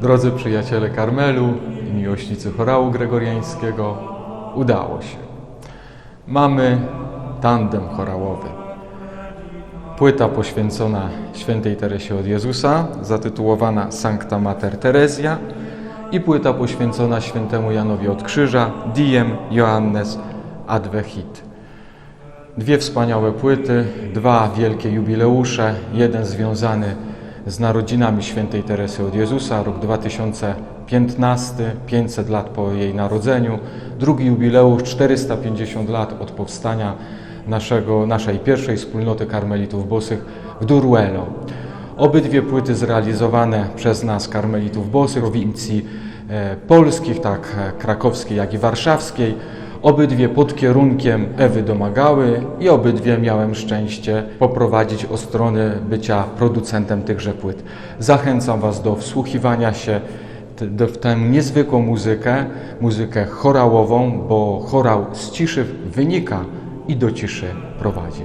Drodzy przyjaciele Karmelu i miłośnicy chorału gregoriańskiego, udało się. Mamy tandem chorałowy. Płyta poświęcona świętej Teresie od Jezusa, zatytułowana Sancta Mater Teresia i płyta poświęcona świętemu Janowi od Krzyża, Diem Joannes Advehit. Dwie wspaniałe płyty, dwa wielkie jubileusze, jeden związany z narodzinami świętej Teresy od Jezusa, rok 2015, 500 lat po jej narodzeniu, drugi jubileusz, 450 lat od powstania naszego, naszej pierwszej wspólnoty karmelitów bosych w Duruelo. Obydwie płyty zrealizowane przez nas, karmelitów bosych, prowincji e, polskich, tak e, krakowskiej, jak i warszawskiej. Obydwie pod kierunkiem Ewy Domagały i obydwie miałem szczęście poprowadzić o stronę bycia producentem tychże płyt. Zachęcam Was do wsłuchiwania się w tę niezwykłą muzykę, muzykę chorałową, bo chorał z ciszy wynika i do ciszy prowadzi.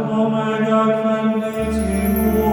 Omega quem letimus,